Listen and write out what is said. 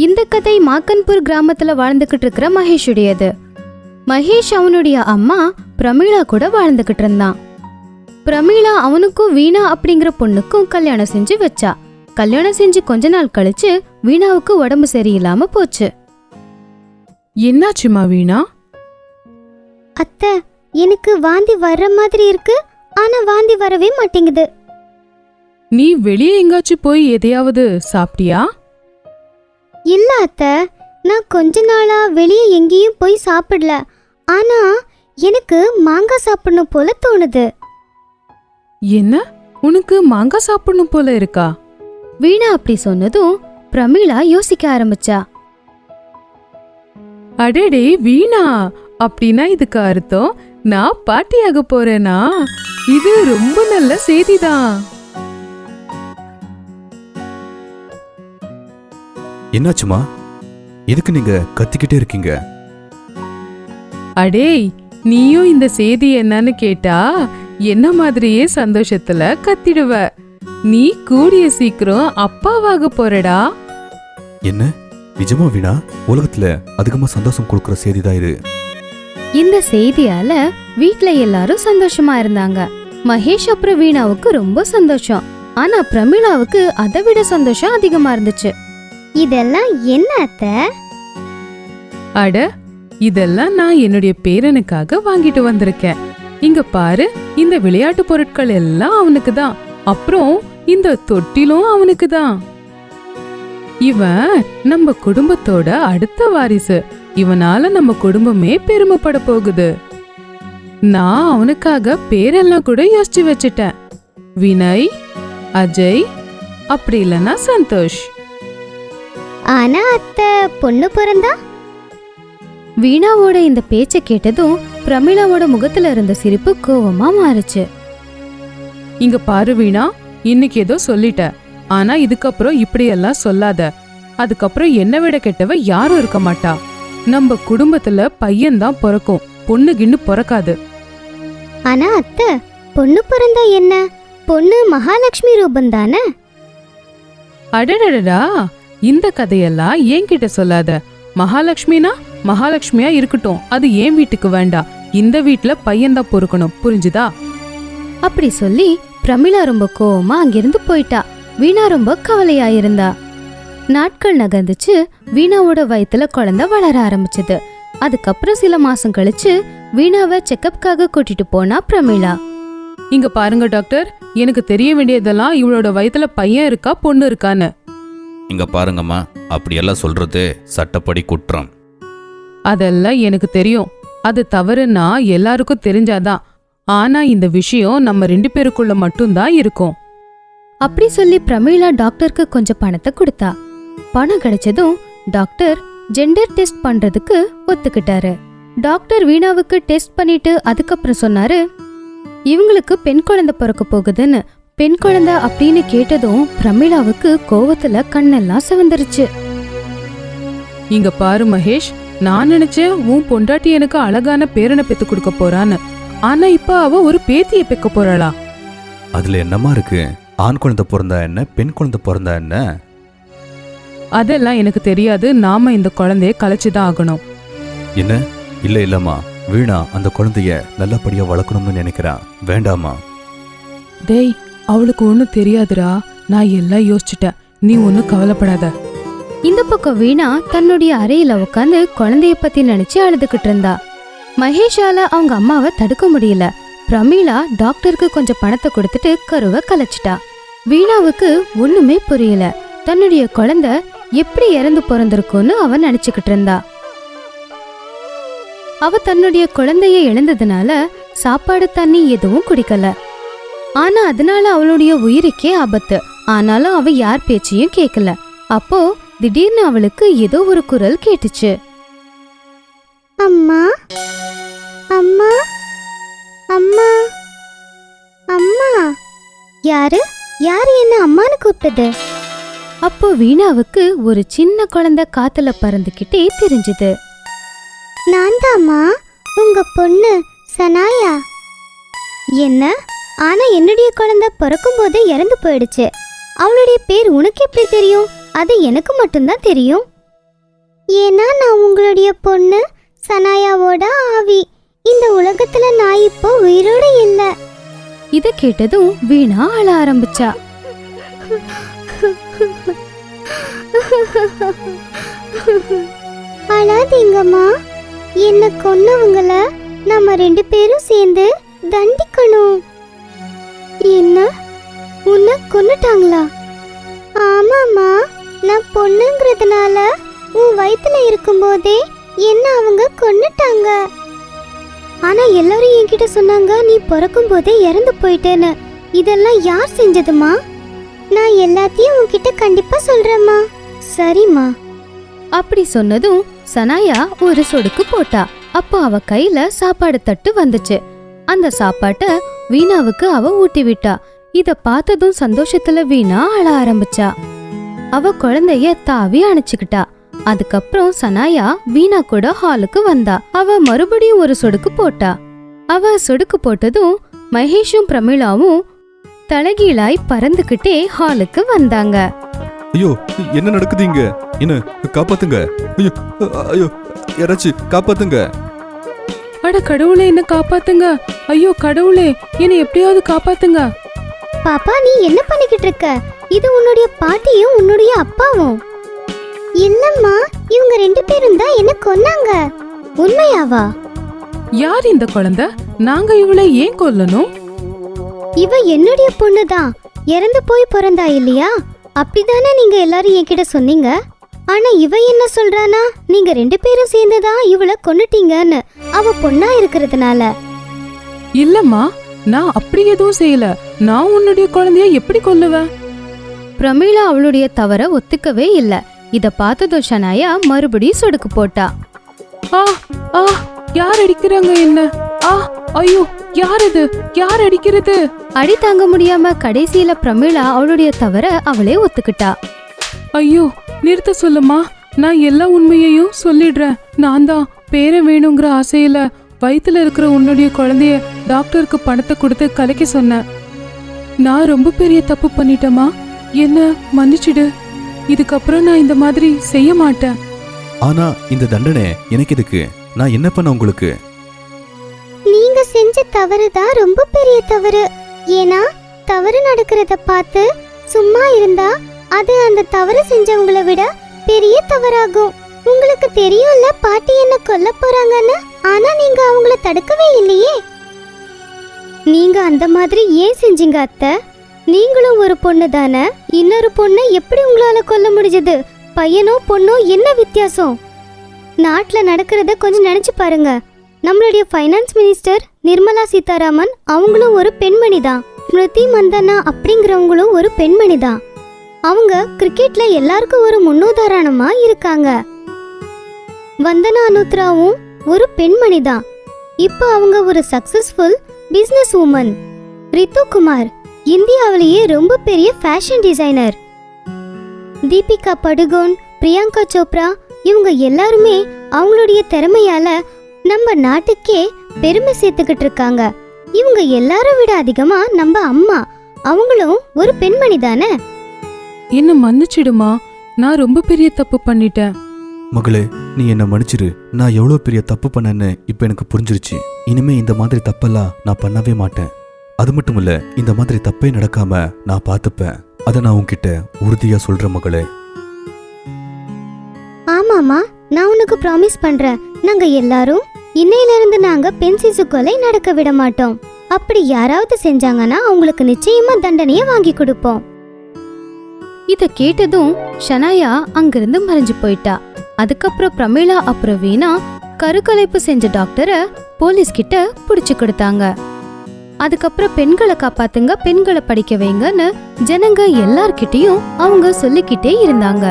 இந்த கதை மாக்கன்பூர் கிராமத்துல வாழ்ந்துகிட்டு இருக்கிற மகேஷுடையது. மகேஷ் அவனுடைய அம்மா பிரமீளா கூட வாழ்ந்துகிட்டு இருந்தான். பிரமீளா அவனுக்கும் வீணா அப்படிங்கிற பொண்ணுக்கும் கல்யாணம் செஞ்சு வச்சா. கல்யாணம் செஞ்சு கொஞ்ச நாள் கழிச்சு வீணாவுக்கு உடம்பு சரியில்லாம போச்சு. என்னாச்சுமா வீணா? அத்தை எனக்கு வாந்தி வர்ற மாதிரி இருக்கு. ஆனா வாந்தி வரவே மாட்டேங்குது. நீ வெளியே எங்காச்சும் போய் எதையாவது சாப்பிட்டியா? இல்ல அத்தை? நான் கொஞ்ச நாளா வெளியே எங்கேயும் போய் சாப்பிடல. ஆனா எனக்கு மாங்காய் சாப்பிடணும் போல தோணுது. என்ன? உனக்கு மாங்காய் சாப்பிடணும் போல இருக்கா? வீணா அப்படி சொன்னதும் பிரமீளா யோசிக்க ஆரம்பிச்சா. அடடே வீணா! அப்படின்னா இதுக்கு அர்த்தம் நான் பாட்டியாக போறேனா? இது ரொம்ப நல்ல செய்திதான். என்னாச்சுமா? எதுக்கு நீங்க கத்திக்கிட்டே இருக்கீங்க? அடேய் நீயும் இந்த செய்தி என்னன்னு கேட்டா என்ன மாதிரியே சந்தோஷத்துல கத்திடுவ. நீ கூடிய சீக்கிரம் அப்பாவாக போறடா. என்ன? நிஜமா வீணா? உலகத்துல அதிகமா சந்தோஷம் கொடுக்கற செய்திதான் இது. இந்த செய்தியால வீட்ல எல்லாரும் சந்தோஷமா இருந்தாங்க. மகேஷ் அப்புறம் வீணாவுக்கு ரொம்ப சந்தோஷம். ஆனா பிரமீளாவுக்கு அதை விட சந்தோஷம் அதிகமா இருந்துச்சு. இதெல்லாம் என்ன அத்தை? அட இதெல்லாம் நான் என்னுடைய பேரனுக்காக வாங்கிட்டு வந்திருக்கேன். இங்க பாரு இந்த விளையாட்டு பொருட்கள் எல்லாம் அவனுக்கு தான். அப்புறம் இந்த தொட்டிலும் அவனுக்கு தான். இவன் நம்ம குடும்பத்தோட அடுத்த வாரிசு. இவனால நம்ம குடும்பமே பெருமைப்பட போகுது. நான் அவனுக்காக பேரெல்லாம் கூட யோசிச்சு வச்சுட்டேன். வினய் அஜய் அப்படி இல்லைன்னா சந்தோஷ். ஆனா அத்தை பொண்ணு பிறந்தா? வீணாவோட இந்த பேச்ச கேட்டதும் பிரமீளாவோட முகத்துல இருந்த சிரிப்பு கோவமா மாறுச்சு. இங்க பாரு வீணா இன்னைக்கு ஏதோ சொல்லிட்ட. ஆனா இதுக்கப்புறம் இப்படியெல்லாம் சொல்லாத. அதுக்கப்புறம் என்ன விட கெட்டவ யாரும் இருக்க மாட்டா. நம்ம குடும்பத்துல பையன்தான் பிறக்கும். பொண்ணு கிண்ணு பிறக்காது. ஆனா அத்தை பொண்ணு பிறந்தா என்ன? பொண்ணு மகாலட்சுமி ரூபம் தானே? அடடடடா! இந்த கதையெல்லாம் என்கிட்ட சொல்லாத. மகாலட்சுமினா மகாலட்சுமியா இருக்கட்டும். அது என் வீட்டுக்கு வேண்டாம். இந்த வீட்ல பையன்தான் பொறுக்கணும். புரிஞ்சுதா? அப்படி சொல்லி பிரமிளா ரொம்ப கோவமா அங்கிருந்து போயிட்டா. வீணா ரொம்ப கவலையா இருந்தா. நாட்கள் நகர்ந்துச்சு. வீணாவோட வயித்துல குழந்தை வளர ஆரம்பிச்சது. அதுக்கப்புறம் சில மாசம் கழிச்சு வீணாவை செக்கப்காக கூட்டிட்டு போனா பிரமிளா. இங்க பாருங்க டாக்டர். எனக்கு தெரிய வேண்டியதெல்லாம் இவளோட வயித்துல பையன் இருக்கா பொண்ணு இருக்கான்னு. இங்க பாருங்கம்மா அப்படியெல்லாம் சொல்றது சட்டப்படி குற்றம். அதெல்லாம் எனக்கு தெரியும். அது தவறுன்னா எல்லாருக்கும் தெரிஞ்சாதான். ஆனா இந்த விஷயம் நம்ம ரெண்டு பேருக்குள்ள மட்டும்தான் இருக்கும். அப்படி சொல்லி பிரமீளா டாக்டருக்கு கொஞ்சம் பணத்தை கொடுத்தா. பணம் கிடைச்சதும் டாக்டர் ஜெண்டர் டெஸ்ட் பண்றதுக்கு ஒத்துக்கிட்டாரு. டாக்டர் வீணாவுக்கு டெஸ்ட் பண்ணிட்டு அதுக்கப்புறம் சொன்னாரு இவங்களுக்கு பெண் குழந்தை பிறக்க போகுதுன்னு பெண் குழந்தை அப்படின்னு கேட்டதும் பிரமீளாவுக்கு கோவத்துல கண்ணெல்லாம் சிவந்துருச்சு. இங்க பாரு மகேஷ் நான் நினைச்சேன் உன் பொண்டாட்டி எனக்கு அழகான பேரனை பெத்து கொடுக்க போறான்னு. ஆனா இப்ப அவ ஒரு பேத்திய பெக்க போறாளா? அதுல என்னம்மா இருக்கு? ஆண் குழந்தை பிறந்தா என்ன பெண் குழந்தை பிறந்தா என்ன? அதெல்லாம் எனக்கு தெரியாது. நாம இந்த குழந்தைய கலைச்சுதான் ஆகணும். என்ன? இல்ல இல்லம்மா. வீணா அந்த குழந்தைய நல்லபடியா வளர்க்கணும்னு நினைக்கிறான் வேண்டாமா டேய் அவளுக்கு ஒன்னும் தெரியாதுடா. நான் எல்லாம் யோசிச்சுட்டேன். நீ ஒன்னும் கவலைப்படாத. இந்த பக்கம் வீணா தன்னுடைய அறையில உட்காந்து குழந்தைய பத்தி நினைச்சு அழுதுகிட்டு இருந்தா. மகேஷால அவங்க அம்மாவை தடுக்க முடியல. பிரமீளா டாக்டருக்கு கொஞ்சம் பணத்தை கொடுத்துட்டு கருவை கலைச்சிட்டா. வீணாவுக்கு ஒண்ணுமே புரியல. தன்னுடைய குழந்தை எப்படி இறந்து பிறந்திருக்கும்னு அவ நினைச்சுக்கிட்டு இருந்தா. அவ தன்னுடைய குழந்தைய இழந்ததுனால சாப்பாடு தண்ணி எதுவும் குடிக்கல. ஆனா அதனால அவளுடைய உயிருக்கே ஆபத்து. ஆனாலும் அவ யார் பேச்சையும் கேட்கல அப்போ திடீர்னு அவளுக்கு ஏதோ ஒரு குரல் கேட்டுச்சு. அம்மா? அம்மா? அம்மா? அம்மா? யாரு? யாரு என்ன அம்மான்னு கூப்பிட்டது? அப்போ வீணாவுக்கு ஒரு சின்ன குழந்தை காத்துல பறந்துகிட்டே தெரிஞ்சுது. நான் தாம்மா உங்க பொண்ணு சனாயா. என்ன? ஆனா என்னுடைய குழந்தை பிறக்கும் போதே இறந்து போயிடுச்சு. அவளுடைய பேர் உனக்கு எப்படி தெரியும்? அது எனக்கு மட்டும்தான் தெரியும். ஏன்னா நான் உங்களுடைய பொண்ணு சனாயாவோட ஆவி. இந்த உலகத்துல நான் இப்போ உயிரோட இல்ல. இத கேட்டதும் வீணா அழ ஆரம்பிச்சா. அழாதீங்கம்மா. என்ன கொன்னவங்கள நம்ம ரெண்டு பேரும் சேர்ந்து தண்டிக்கணும். என்ன? உன்னை கொன்னுட்டாங்களா? ஆமாம்மா நான் பொண்ணுங்கிறதுனால உன் வயித்துல இருக்கும்போதே என்ன அவங்க கொன்னுட்டாங்க. ஆனா எல்லாரும் என்கிட்ட சொன்னாங்க நீ பிறக்கும் போதே இறந்து போயிட்டேன்னு. இதெல்லாம் யார் செஞ்சதுமா நான் எல்லாத்தையும் உன்கிட்ட கண்டிப்பா சொல்றேம்மா. சரிம்மா. அப்படி சொன்னதும் சனாயா ஒரு சொடுக்கு போட்டா. அப்போ அவ கையில சாப்பாடு தட்டு வந்துச்சு. அந்த சாப்பாட்ட வீணாவுக்கு அவ ஊட்டி விட்டா இத பார்த்ததும் சந்தோஷத்துல வீணா அழ ஆரம்பிச்சா. அவ குழந்தைய தாவி அணைச்சுக்கிட்டா. அதுக்கப்புறம் சனாயா வீணா கூட ஹாலுக்கு வந்தா. அவ மறுபடியும் ஒரு சொடுக்கு போட்டா. அவ சொடுக்கு போட்டதும் மகேஷும் பிரமிளாவும் தலகீழாய் பறந்துகிட்டே ஹாலுக்கு வந்தாங்க. ஐயோ என்ன நடக்குது இங்க? என்ன காப்பாத்துங்க. ஐயோ ஐயோ யாராச்சும் காப்பாத்துங்க. அட கடவுளே என்ன காப்பாத்துங்க. ஐயோ கடவுளே என்னை எப்படியாவது காப்பாத்துங்க. பாப்பா நீ என்ன பண்ணிக்கிட்டு இருக்க? இது உன்னுடைய பாட்டியும் உன்னுடைய அப்பாவும். இல்லம்மா இவங்க ரெண்டு பேரும் தான் என்ன கொன்னாங்க. உண்மையாவா? யார் இந்த குழந்தை? நாங்க இவளை ஏன் கொல்லணும்? இவ என்னுடைய பொண்ணு தான் இறந்து போய் பிறந்தா இல்லையா? அப்படிதானே நீங்க எல்லாரும் என்கிட்ட சொன்னீங்க? ஆனா இவ என்ன சொல்றானா? நீங்க ரெண்டு பேரும் சேர்ந்துதான் இவள கொன்னுட்டீங்கன்னு. அவ பொண்ணா இருக்கிறதுனால. இல்லம்மா நான் அப்படி எதுவும் செய்யல. நான் உன்னுடைய குழந்தைய எப்படி கொல்லுவேன்? பிரமீளா அவளுடைய தவற ஒத்துக்கவே இல்ல. இத பார்த்ததும் ஷனாயா மறுபடியும் சொடுக்கு போட்டா. ஆ ஆ யார் அடிக்கிறாங்க என்ன? ஆ ஐயோ யார் இது யார் அடிக்கிறது? அடி தாங்க முடியாம கடைசியில பிரமீளா அவளுடைய தவற அவளே ஒத்துக்கிட்டா. ஐயோ நிறுத்த சொல்லுமா? நான் எல்லா உண்மையையும் சொல்லிடுறேன். நான் தான் பேரை வேணுங்கிற ஆசையில வயித்துல இருக்கிற உன்னுடைய குழந்தைய டாக்டருக்கு பணத்தை கொடுத்து கலைக்க சொன்னேன். நான் ரொம்ப பெரிய தப்பு பண்ணிட்டேமா என்ன மன்னிச்சிடு. இதுக்கப்புறம் நான் இந்த மாதிரி செய்ய மாட்டேன். ஆனா இந்த தண்டனை எனக்கு எதுக்கு? நான் என்ன பண்ண உங்களுக்கு? நீங்க செஞ்ச தவறு தான் ரொம்ப பெரிய தவறு. ஏன்னா தவறு நடக்கிறத பார்த்து சும்மா இருந்தா அது அந்த தவறு செஞ்சவங்களை விட பெரிய தவறாகும். உங்களுக்கு தெரியும்ல பாட்டி என்ன கொல்ல போறாங்கன்னு? ஆனா நீங்க அவங்கள தடுக்கவே இல்லையே. நீங்க அந்த மாதிரி ஏன் செஞ்சீங்க அத்தை? நீங்களும் ஒரு பொண்ணு தானே? இன்னொரு பொண்ணை எப்படி உங்களால கொல்ல முடிஞ்சது? பையனோ பொண்ணோ என்ன வித்தியாசம்? நாட்டில் நடக்கிறத கொஞ்சம் நினைச்சு பாருங்க. நம்மளுடைய ஃபைனான்ஸ் மினிஸ்டர் நிர்மலா சீதாராமன் அவங்களும் ஒரு பெண்மணி தான் ஸ்மிருதி மந்தனா அப்படிங்கிறவங்களும் ஒரு பெண்மணி தான் அவங்க கிரிக்கெட்ல எல்லாருக்கும் ஒரு முன்னுதாரணமா இருக்காங்க. வந்தனா அனுத்ராவும் ஒரு பெண்மணி தான் இப்போ அவங்க ஒரு successful business woman Ritu Kumar இந்தியாவிலேயே ரொம்ப பெரிய ஃபேஷன் டிசைனர் தீபிகா படுகோன் பிரியங்கா சோப்ரா இவங்க எல்லாருமே அவங்களுடைய திறமையால நம்ம நாட்டுக்கே பெருமை சேர்த்துக்கிட்டு இருக்காங்க. இவங்க எல்லாரும் விட அதிகமா நம்ம அம்மா அவங்களும் ஒரு பெண்மணி தானே என்ன மன்னிச்சிடுமா? நான் ரொம்ப பெரிய தப்பு பண்ணிட்டேன். மகளே நீ என்ன மன்னிச்சிரு நான் எவ்வளவு பெரிய தப்பு பண்ணேன்னு இப்ப எனக்கு புரிஞ்சிருச்சு. இனிமே இந்த மாதிரி தப்பெல்லாம் நான் பண்ணவே மாட்டேன். அது மட்டும் இல்ல இந்த மாதிரி தப்பே நடக்காம நான் பார்த்துப்பேன். அதை நான் உன்கிட்ட உறுதியா சொல்றேன் மகளே. ஆமாமா நான் உனக்கு ப்ராமிஸ் பண்றேன். நாங்க எல்லாரும் இன்னையில இருந்து நாங்க பெண் சிசு கொலை நடக்க விட மாட்டோம். அப்படி யாராவது செஞ்சாங்கன்னா அவங்களுக்கு நிச்சயமா தண்டனையை வாங்கி கொடுப்போம். இத கேட்டதும் ஷனாயா அங்கிருந்து மறைஞ்சு போயிட்டா. அதுக்கப்புறம் பிரமிளா அப்புறம் வீணா கருக்கலைப்பு செஞ்ச டாக்டரை போலீஸ் கிட்ட புடிச்சு கொடுத்தாங்க. அதுக்கப்புறம் பெண்களை காப்பாத்துங்க பெண்களை படிக்க வைங்கன்னு ஜனங்க எல்லார்கிட்டயும் அவங்க சொல்லிக்கிட்டே இருந்தாங்க.